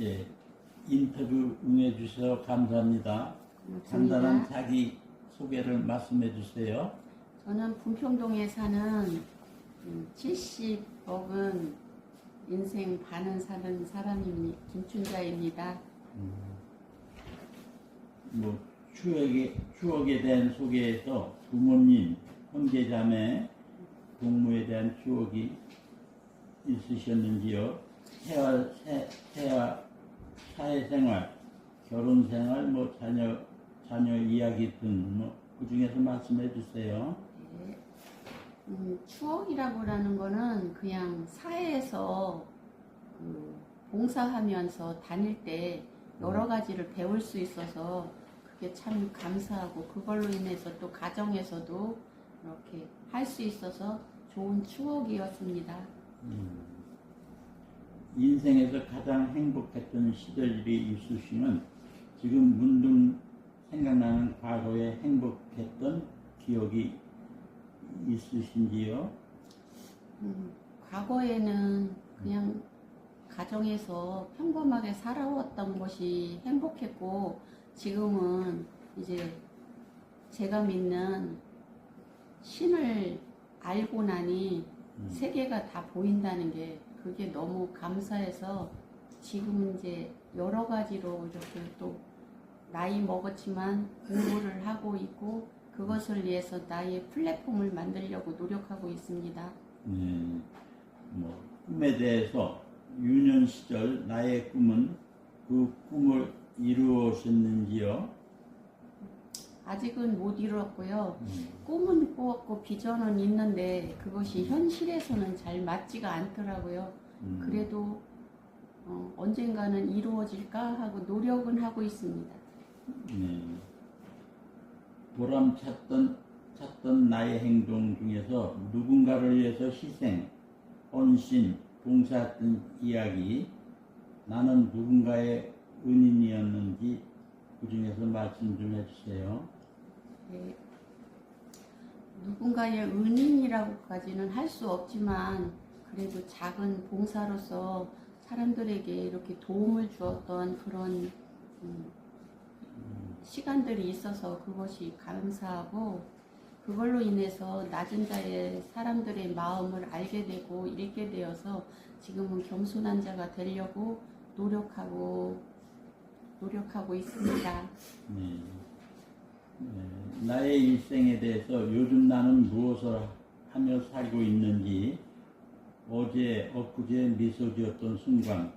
예, 인터뷰 응해 주셔서 감사합니다. 간단한 고맙습니다. 자기 소개를 말씀해 주세요. 저는 분평동에 사는 70 먹은 인생 반은 사는 사람입니다. 김춘자입니다. 뭐 추억에 추억에 대한 소개에서 부모님, 형제자매, 동무에 대한 추억이 있으셨는지요? 생활, 세, 생활, 사회생활, 결혼생활, 뭐 자녀 자녀 이야기 등 뭐 그 중에서 말씀해 주세요. 네. 음, 추억이라고 하는 거는 그냥 사회에서 그 봉사하면서 다닐 때 여러 가지를 배울 수 있어서 그게 참 감사하고 그걸로 인해서 또 가정에서도 이렇게 할 수 있어서 좋은 추억이었습니다. 인생에서 가장 행복했던 시절이 있으시면 지금 문득 생각나는 과거에 행복했던 기억이 있으신지요? 음, 과거에는 그냥 가정에서 평범하게 살아왔던 것이 행복했고 지금은 이제 제가 믿는 신을 알고 나니 음. 세계가 다 보인다는 게 그게 너무 감사해서 지금은 이제 여러 가지로 이렇게 또 나이 먹었지만 공부를 하고 있고 그것을 위해서 나의 플랫폼을 만들려고 노력하고 있습니다. 네, 뭐 꿈에 대해서 유년 시절 나의 꿈은 그 꿈을 이루었는지요? 아직은 못 이루었고요. 음, 꿈은 꾸었고 비전은 있는데 그것이 현실에서는 잘 맞지가 않더라고요. 음, 그래도 어, 언젠가는 이루어질까 하고 노력은 하고 있습니다. 네. 보람 찾던 찾던 나의 행동 중에서 누군가를 위해서 희생, 헌신, 봉사했던 이야기, 나는 누군가의 은인이었는지 그 중에서 말씀 좀 해주세요. 네. 누군가의 은인이라고까지는 할 수 없지만 그래도 작은 봉사로서 사람들에게 이렇게 도움을 주었던 그런 음, 시간들이 있어서 그것이 감사하고 그걸로 인해서 낮은 자의 사람들의 마음을 알게 되고 읽게 되어서 지금은 겸손한 자가 되려고 노력하고 노력하고 있습니다. 네. 네, 나의 일생에 대해서 요즘 나는 무엇을 하며 살고 있는지 어제 엊그제 미소 지었던 순간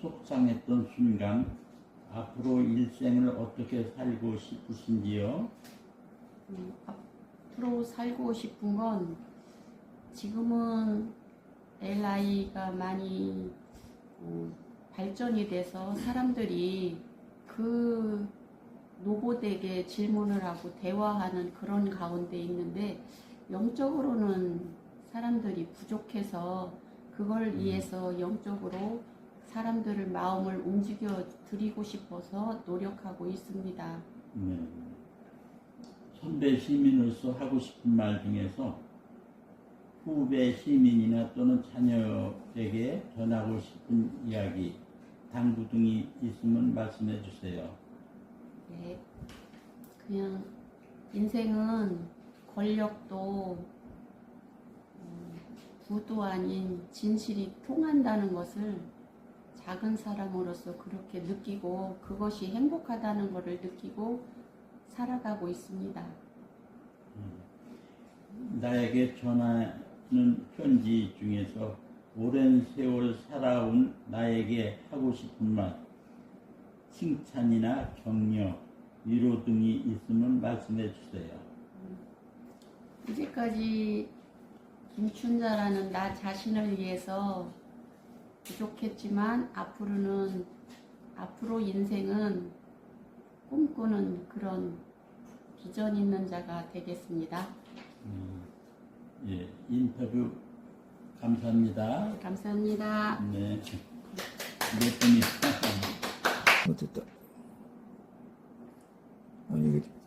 속상했던 순간 앞으로 일생을 어떻게 살고 싶으신지요? 음, 앞으로 살고 싶은 건 지금은 LI가 많이 어, 발전이 돼서 사람들이 그 로봇에게 질문을 하고 대화하는 그런 가운데 있는데 영적으로는 사람들이 부족해서 그걸 위해서 영적으로 사람들을 마음을 움직여 드리고 싶어서 노력하고 있습니다. 네. 선배 시민으로서 하고 싶은 말 중에서 후배 시민이나 또는 자녀에게 전하고 싶은 이야기, 당부 등이 있으면 말씀해 주세요. 네. 그냥 인생은 권력도 음, 부도 아닌 진실이 통한다는 것을 작은 사람으로서 그렇게 느끼고 그것이 행복하다는 것을 느끼고 살아가고 있습니다. 나에게 전하는 편지 중에서 오랜 세월 살아온 나에게 하고 싶은 말, 칭찬이나 격려, 위로 등이 있으면 말씀해 주세요. 이제까지 김춘자라는 나 자신을 위해서 부족했지만 앞으로는 앞으로 인생은 꿈꾸는 그런 비전 있는 자가 되겠습니다. 예, 인터뷰 감사합니다. 감사합니다. 네. 몇 분이 어, 됐다.